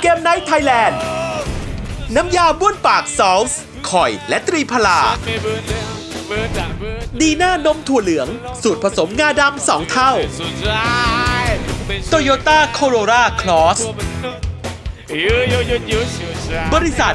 เกมไนท์ไทยแลนด์ น้ำยาบ้วนปากซอลส์คอยและตรีพลา ดีน่านมถั่วเหลือง สูตรผสมงาดำสองเท่า โตโยต้าโคโรราคลอส บริษัท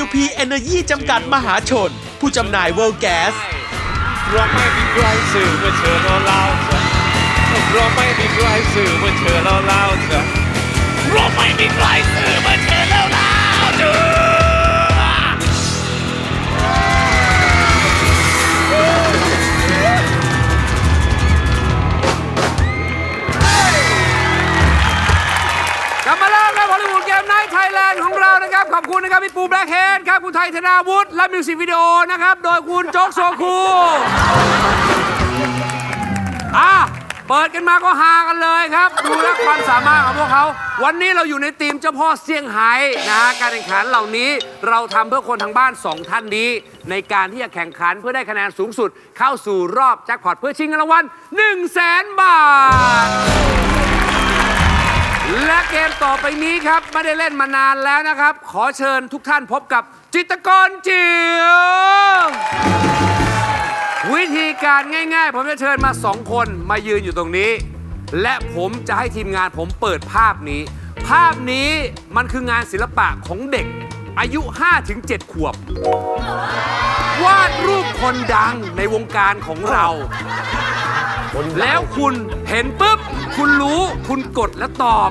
WP Energy จำกัดมหาชน ผู้จำหน่าย World Gas เพราะไม่มีใครสื่อเมื่อเธอเราเล่าจะเพราะไม่มีใครสื่อเมื่อเธอเราเล่าจะ เพราะไม่มีใครสื่อเมื่อเธอเราเล่าจะกลับมาแล้วครับฮอลลีวูดเกมไนท์ไทยแลนด์ของเรานะครับขอบคุณนะครับ พี่ปูแบล็คเฮดครับ คุณไทยธนาวุฒิและมิวสิกวิดีโอนะครับ โดยคุณโจ๊กโซคูอะ เปิดกันมาก็ฮากันเลยครับ ดูแลวความสามารถของพวกเขา วันนี้เราอยู่ในทีมเจ้าพ่อเซี่ยงไฮ้นะฮะการแข่งขันเหล่านี้เราทำเพื่อคนทางบ้าน 2 ท่านนี้ ในการที่จะแข่งขันเพื่อได้คะแนนสูงสุด เข้าสู่รอบแจ็คพอตเพื่อชิงเงินรางวัล1 0 0 0 0แสนบาท และเกมต่อไปนี้ครับ ไม่ได้เล่นมานานแล้วนะครับ ขอเชิญทุกท่านพบกับจิตรกรจิ๋ว วิธีการง่ายๆ ผมจะเชิญมาสองคนมายืนอยู่ตรงนี้ และผมจะให้ทีมงานผมเปิดภาพนี้ ภาพนี้มันคืองานศิลปะของเด็ก อายุ 5-7 ขวบ วาดรูปคนดังในวงการของเรา แล้วคุณเห็นปุ๊บ คุณรู้คุณกดและตอบ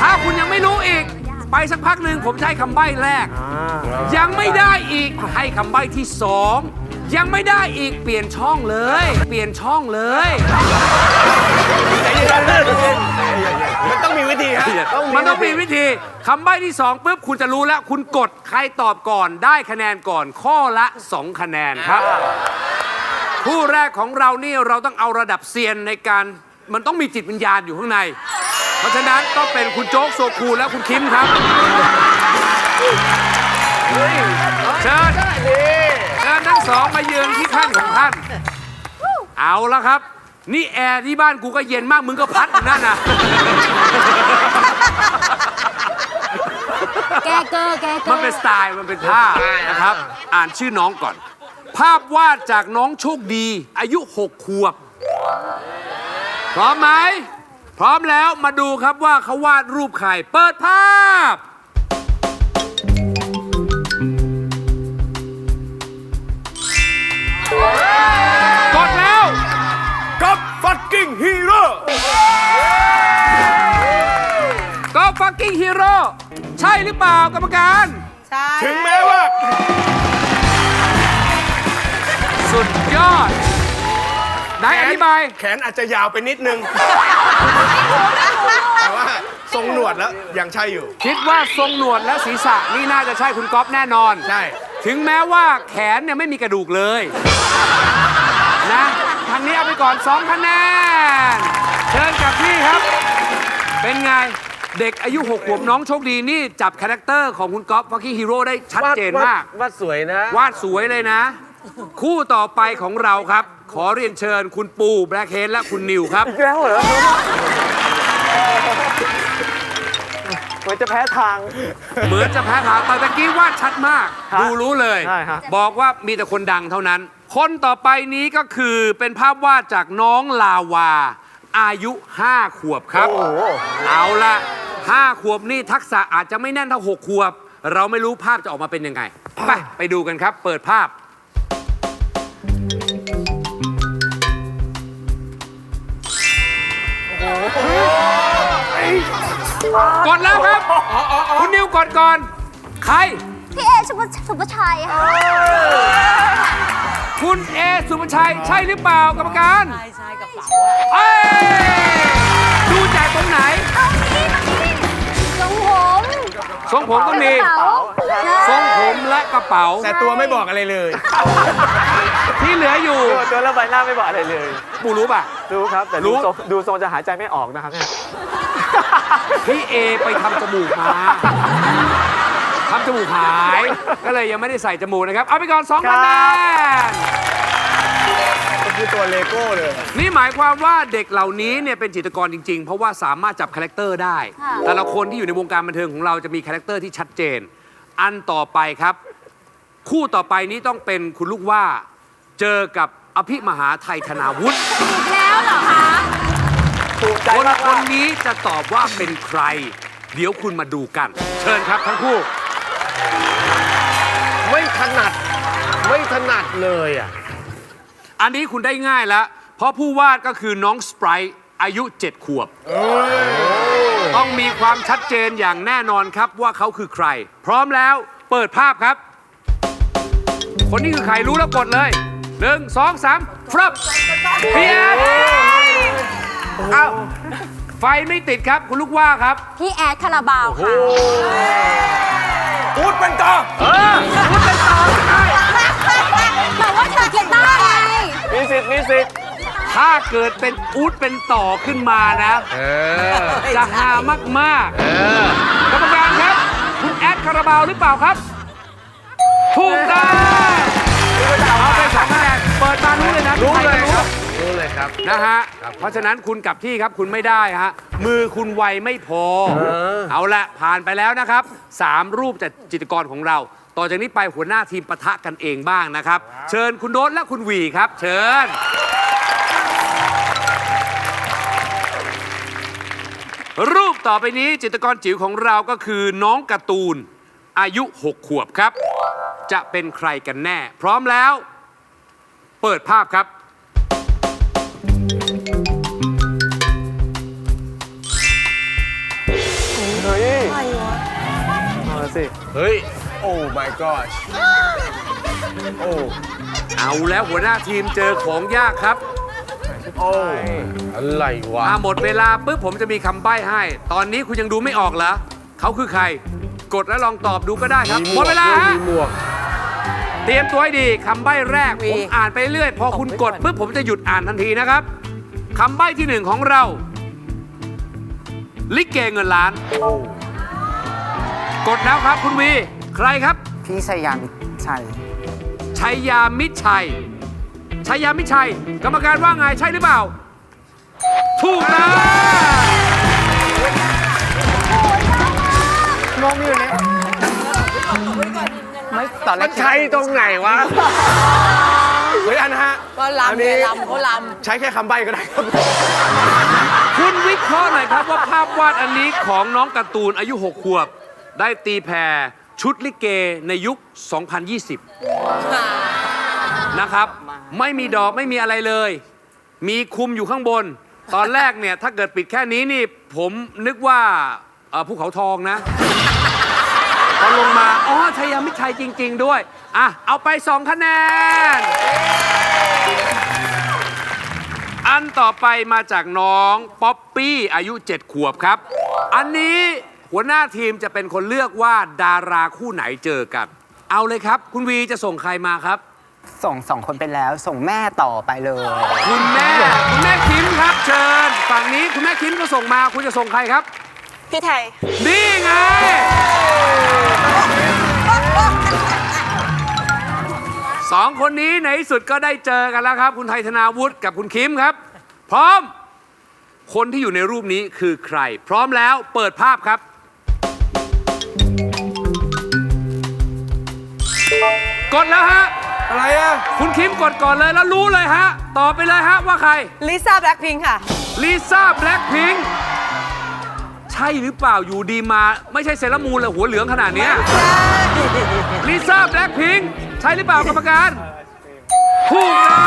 ถ้าคุณยังไม่รู้อีก ไปสักพักหนึ่งผมจะให้คำใบ้แรก ยังไม่ได้อีกให้คำใบ้ที่สอง ยังไม่ได้อีกเปลี่ยนช่องเลย เปลี่ยนช่องเลยมันต้องมีวิธีฮะมันต้องมีวิธีคำใบ้ที่สองปุ๊บคุณจะรู้แล้ว คุณกดใครตอบก่อนได้คะแนนก่อนข้อละ 2 คะแนนครับผู้แรกของเรานี่เราต้องเอาระดับเซียนในการมันต้องมีจิตวิญญาณอยู่ข้างใน เพราะฉะนั้นก็เป็นคุณโจ๊กโซคูและคุณคิมครับเชิญเชิญทั้ง สองมายืนที่ขั้นของท่าน เอาแล้วครับ นี่แอร์ที่บ้านกูก็เย็นมากมึงก็พัดอยู่นั่นน่ะแกเกอร์แกเกอร์มันเป็นสไตล์มันเป็นท่านะครับ อ่านชื่อน้องก่อน ภาพวาดจากน้องโชคดี อายุ6ขวบ พร้อมไหม พร้อมแล้วมาดูครับว่าเขาวาดรูปใคร เปิดภาพ รือเปล่ากรรมการถึงแม้ว่า สุดยอดไหนอธิบาย แขนอาจจะยาวไปนิดนึง แต่ว่าทรงหนวดแล้วยังใช่อยู่ คิดว่าทรงหนวดและศีรษะนี่น่าจะใช่คุณก๊อฟแน่นอน ใช่ ถึงแม้ว่าแขนเนี่ยไม่มีกระดูกเลย นะทางนี้เอาไปก่อน2คะแนน เชิญกับพี่ครับ เป็นไง เด็กอายุ6ขวบน้องโชคดีนี่จับคาแรคเตอร์ของคุณก๊อฟฟักกี้ฮีโร่ได้ชัดเจนมาก วาดสวยนะ วาดสวยเลยนะ คู่ต่อไปของเราครับ ขอเรียนเชิญคุณปูแบล็คเฮดและคุณนิวครับ แล้วเหรอเหมือนจะแพ้ทาง เหมือนจะแพ้ทางแต่ตะกี้วาดชัดมาก ฮะดูรู้เลย ใช่ฮะ บอกว่ามีแต่คนดังเท่านั้น คนต่อไปนี้ก็คือเป็นภาพวาดจากน้องลาวา อายุ 5 ขวบครับ เอาละ 5ขวบนี่ทักษะอาจจะไม่แน่นเท่า6ขวบ เราไม่รู้ภาพจะออกมาเป็นยังไง ไปไปดูกันครับ เปิดภาพ กดแล้วครับ คุณนิวกดก่อน ใคร พี่เอสุภสุภชัยค่ะคุณเอสุภชัย ใช่หรือเปล่ากรรมการ ใช่ใช่กระเป๋าเอ้ยดูจากตรงไหน ทรงผมก็มีกระเป๋าทรงผมและกระเป๋า แต่ตัวไม่บอกอะไรเลยที่เหลืออยู่ตัวตัวแล้วใบหน้าไม่บอกอะไรเลยปูรู้ป่ะ รู้ครับ แต่รู้ดูทรงดูทรงจะหายใจไม่ออกนะครับเนี่ยพี่เอไปทำจมูกมาทำจมูกหาย ก็เลยยังไม่ได้ใส่จมูกนะครับ เอาไปก่อน2คะแนน คือตัวเลโก้เลย นี่หมายความว่าเด็กเหล่านี้เนี่ยเป็นจิตรกรจริง ๆ เพราะว่าสามารถจับคาแรคเตอร์ได้ค่ะแต่ละคนที่อยู่ในวงการบันเทิงของเราจะมีคาแรคเตอร์ที่ชัดเจน อันต่อไปครับ คู่ต่อไปนี้ต้องเป็นคุณลูกว่าเจอกับอภิมหาไทยธนาวุฒิอีกแล้วเหรอคะ ถูกใจคนมากคนๆนี้จะตอบว่าเป็นใคร เดี๋ยวคุณมาดูกัน เชิญครับทั้งคู่ ไม่ถนัด ไม่ถนัดเลยอะ อันนี้คุณได้ง่ายแล้ว เพราะผู้วาดก็คือน้องสไปร์อายุ 7 ขวบ ต้องมีความชัดเจนอย่างแน่นอนครับว่าเขาคือใคร พร้อมแล้วเปิดภาพครับ คนนี้คือใครรู้แล้วกดเลยหนึ่งสองสามฟรับเพียนอ้าวไฟไม่ติดครับคุณลูกว่าครับ พี่แอดคาราบาวค่ะอูดเป็นต่อแต่ ถ้าเกิดเป็นอูดเป็นต่อขึ้นมานะจะหามากๆกรรมการครับ คุณแอดคาราบาวหรือเปล่าครับ ถูกต้องเอาไปสองคะแนนเปิดมารู้เลยนะรู้ใคเลยจะครับ รู้เลยครับ นะฮะเพราะฉะนั้นคุณกลับที่ครับคุณไม่ได้ฮะ มือคุณไวไม่พอเอาละผ่านไปแล้วนะครับสามรูปจากจิตรกรของเรา ต่อจากนี้ไปหัวหน้าทีมปะทะกันเองบ้างนะครับ เชิญคุณโดนและคุณหวีครับ เชิญ รูปต่อไปนี้จิตรกรจิ๋วของเราก็คือน้องการ์ตูน อายุ 6 ขวบครับ จะเป็นใครกันแน่ พร้อมแล้ว เปิดภาพครับ เฮ้ยมาสิ เฮ้ย โอ้ my gosh โอ้ เอาแล้วหัวหน้าทีมเจอของยากครับ โอ้อะไรวะมาหมดเวลาปุ๊บผมจะมีคำใบ้ให้ ตอนนี้คุณยังดูไม่ออกเหรอเขาคือใคร กดแล้วลองตอบดูก็ได้ครับ หมดเวลาฮะ มีหมวก เตรียมตัวให้ดีคำใบ้แรก ผมอ่านไปเรื่อย พอคุณกดปุ๊บผมจะหยุดอ่านทันทีนะครับคำใบ้ที่หนึ่งของเรา ลิเกเงินล้าน กดแล้วครับคุณวี ใครครับ พี่ชายามิชัยชัยยามิตรชัย ชัยยามิตรชัย กรรมการว่าไงใช่หรือเปล่า ถูกนะงงอยู่เลยไม่ตอนแรมักนใช่ตรงไหนวะ เฮ้ยอันนะฮะก็อันลำนี้เนี่ยลำเขาลใช้แค่คำใบ้ก็ได้ครับ คุณวิเคราะห์หน่อยครับว่าภาพวาดอันนี้ของน้องการ์ตูนอายุ 6 ขวบ ได้ตีแผ่ชุดลิเกในยุค 2020 นะครับ ไม่มีดอกไม่มีอะไรเลย มีคุมอยู่ข้างบน ตอนแรกเนี่ยถ้าเกิดปิดแค่นี้นี่ ผมนึกว่าเอ่อภูเขาทองนะพอลงมาอ๋อชัยมิตรชัยจริง ๆ ด้วยอะเอาไป2คะแนน อันต่อไปมาจากน้องป๊อปปี้อายุ 7 ขวบครับ อันนี้หัวหน้าทีมจะเป็นคนเลือกว่าดาราคู่ไหนเจอกัน เอาเลยครับ คุณวีจะส่งใครมาครับ ส่งสองคนไปแล้ว ส่งแม่ต่อไปเลย คุณแม่คุณแม่คิมครับเชิญฝั่งนี้คุณแม่คิมก็ส่งมาคุณจะส่งใครครับำพี่ไทย นี่ไง สองคนนี้ในที่สุดก็ได้เจอกันแล้วครับ คุณไทยธนาวุฒิกับคุณคิมครับ พร้อม คนที่อยู่ในรูปนี้คือใคร พร้อมแล้วเปิดภาพครับ กดแล้วฮะ อะไรอะ คุณคิมกดก่อนเลยแล้วรู้เลยฮะ ตอบไปเลยฮะว่าใคร ลิซ่าแบล็คพิงค่ะ ลิซ่าแบล็คพิงค์ใช่หรือเปล่าอยู่ดีมา ไม่ใช่เซรามูนเลยหัวเหลืองขนาดเนี้ยลิซ่าแบล็คพิงค์ใช่หรือเปล่ากรรมการถูกนะ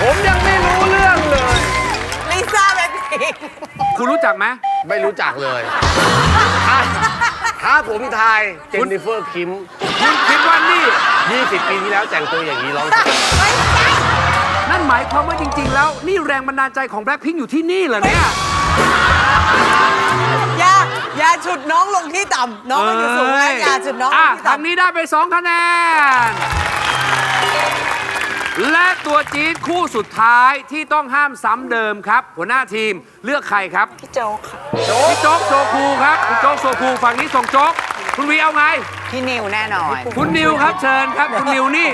ผมยังไม่รู้เรื่องเลย ลิซ่าแบล็คพิงคุณรู้จักไหมไม่รู้จักเลยอะถ้าผมทายเจนนิเฟอร์คิม คุณคิดว่านี่ 20 ปีที่แล้วแต่งตัวอย่างนี้ร้องเพลงนั่นหมายความว่าจริง ๆ แล้ว นี่แรงบันดาลใจของแบล็คพิงค์อยู่ที่นี่เหรอเนี่ย อย่าอย่าฉุดน้องลงที่ต่ำน้องมันอยู่สูงแล้วอย่าฉุดน้องลอะงที่ทางต่ำนี้ได้ไป 2 คะแนน และตัวจี๊ดคู่สุดท้ายที่ต้องห้ามซ้ำเดิมครับ หัวหน้าทีมเลือกใครครับพี่โจ๊กค่ะ พี่โจ๊กโซคูครับพี่โจ๊กโซคูฝั่งนี้ส่งโจ๊ก คุณวีเอาไง พี่นิวแน่นอน คุณนิวครับเชิญครับ คุณนิวนี่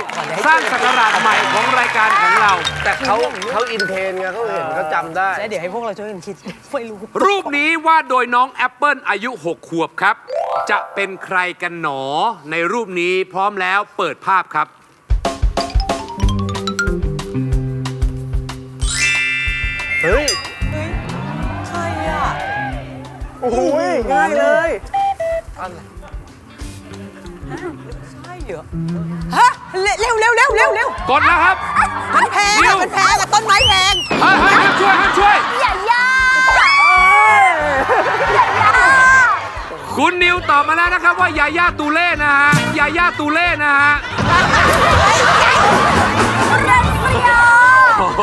สร้างศักราชใหม่ของรายการของเรา แต่เขาเขาอินเทรนไงเขาเห็นเขาจำได้แล้วเดี๋ยวให้พวกเราช่วยกันคิดไม่รู้ รูปนี้วาดโดยน้องแอปเปิลอายุ 6 ขวบครับ จะเป็นใครกันหนอในรูปนี้พร้อมแล้วเปิดภาพครับ เฮ้ย ใครอะ โอ้โหง่ายเลย เหรอฮะเร็วเร็วเร็วเร็วเร็วกดแล้วครับ มันแพงเร็วอะมันแพงอะต้นไม้แพงเฮ้ยเฮ้ยห้ามช่วยห้ามช่วย อย่าย่าอย่าย่าคุณนิวตอบมาแล้วนะครับว่ายาย่าตูเล่นะฮะยาย่าตูเล่นะฮะเรียนเปรียวโอ้โห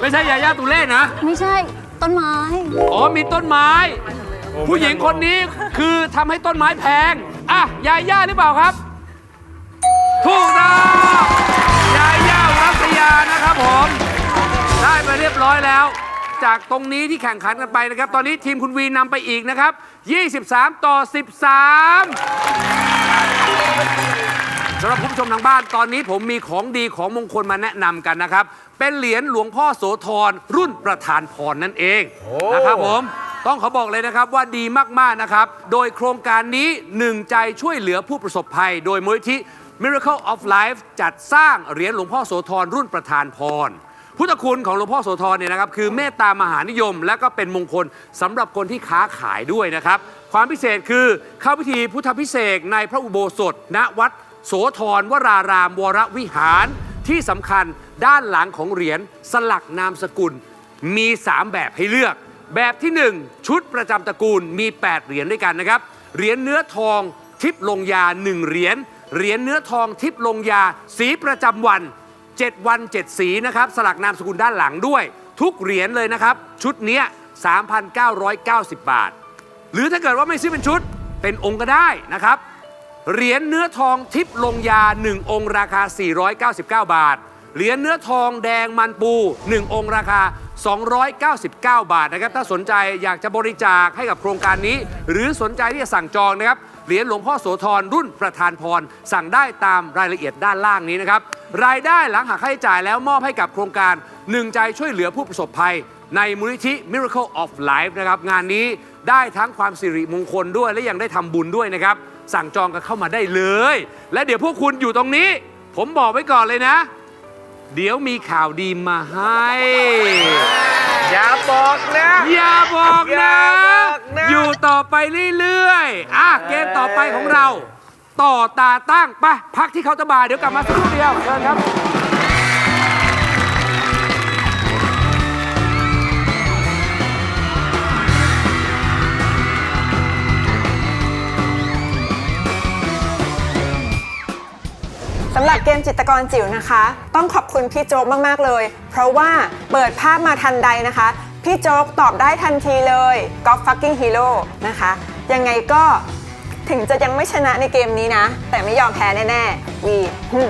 ไม่ใช่ยาย่าตูเล่นะ ไม่ใช่ต้นไม้ อ๋อมีต้นไม้ ผู้หญิงคนนี้คือทำให้ต้นไม้แพง อะ ยาย่าหรือเปล่าครับ ถูกต้องยาย่ารัศยานะครับผม ได้ไปเรียบร้อยแล้ว จากตรงนี้ที่แข่งขันกันไปนะครับ ตอนนี้ทีมคุณวีนำไปอีกนะครับ 23 ต่อ 13สำหรับคุณผู้ชมทางบ้านตอนนี้ผมมีของดีของมงคลมาแนะนำกันนะครับ เป็นเหรียญหลวงพ่อโสธรรุ่นประธานพรนั่นเองนะครับผมต้องขอบอกเลยนะครับว่าดีมากๆนะครับ โดยโครงการนี้หนึ่งใจช่วยเหลือผู้ประสบภัย โดยมูลนิธิ Miracle of Life จัดสร้างเหรียญหลวงพ่อโสธรรุ่นประธานพร พุทธคุณของหลวงพ่อโสธรเนี่ยนะครับคือเมตตามหานิยม และก็เป็นมงคลสำหรับคนที่ค้าขายด้วยนะครับ ความพิเศษคือเข้าพิธีพุทธพิเศษในพระอุโบสถ ณวัดโสธรวราราม วรวิหารที่สำคัญด้านหลังของเหรียญสลักนามสกุล มี 3 แบบให้เลือก แบบที่ 1 ชุดประจำตระกูลมี 8 เหรียญด้วยกันนะครับเหรียญเนื้อทองทิพย์ลงยา 1 เหรียญ เหรียญเนื้อทองทิพย์ลงยา สีประจำวัน 7 วัน 7 สีนะครับ สลักนามสกุลด้านหลังด้วย ทุกเหรียญเลยนะครับ ชุดเนี้ย3,990 บาท หรือถ้าเกิดว่าไม่ซื้อเป็นชุดเป็นองค์ก็ได้นะครับ เหรียญเนื้อทองทิพย์ลงยา 1 องค์ราคา 499 บาท เหรียญเนื้อทองแดงมันปู 1 องค์ราคา 299 บาทนะครับ ถ้าสนใจอยากจะบริจาคให้กับโครงการนี้ หรือสนใจที่จะสั่งจองนะครับ เหรียญหลวงพ่อโสธรรุ่นประธานพร สั่งได้ตามรายละเอียดด้านล่างนี้นะครับ รายได้หลังหักค่าใช้จ่ายแล้วมอบให้กับโครงการหนึ่งใจช่วยเหลือผู้ประสบภัย ในมูลนิธิ Miracle of Life นะครับงานนี้ได้ทั้งความสิริมงคลด้วยและยังได้ทำบุญด้วยนะครับ สั่งจองกันเข้ามาได้เลย และเดี๋ยวพวกคุณอยู่ตรงนี้ ผมบอกไว้ก่อนเลยนะ เดี๋ยวมีข่าวดีมาให้ อย่าบอกนะ อย่าบอกอย่านะบอก นะ อยู่ต่อไปเรื่อยๆ อะ เกมต่อไปของเรา ต่อตาตั้งไปะพักที่เคาน์เตอร์บาร์เดี๋ยวกลับมาสักครู่เดียวเชิญครับ สำหรับเกมจิตรกรจิ๋วนะคะ ต้องขอบคุณพี่โจ๊กมาก ๆ เลย เพราะว่าเปิดภาพมาทันใดนะคะ พี่โจ๊กตอบได้ทันทีเลยก็ฟักกิ้งฮีโร่นะคะ ยังไงก็ถึงจะยังไม่ชนะในเกมนี้นะ แต่ไม่ยอมแพ้แน่ๆวีหึ่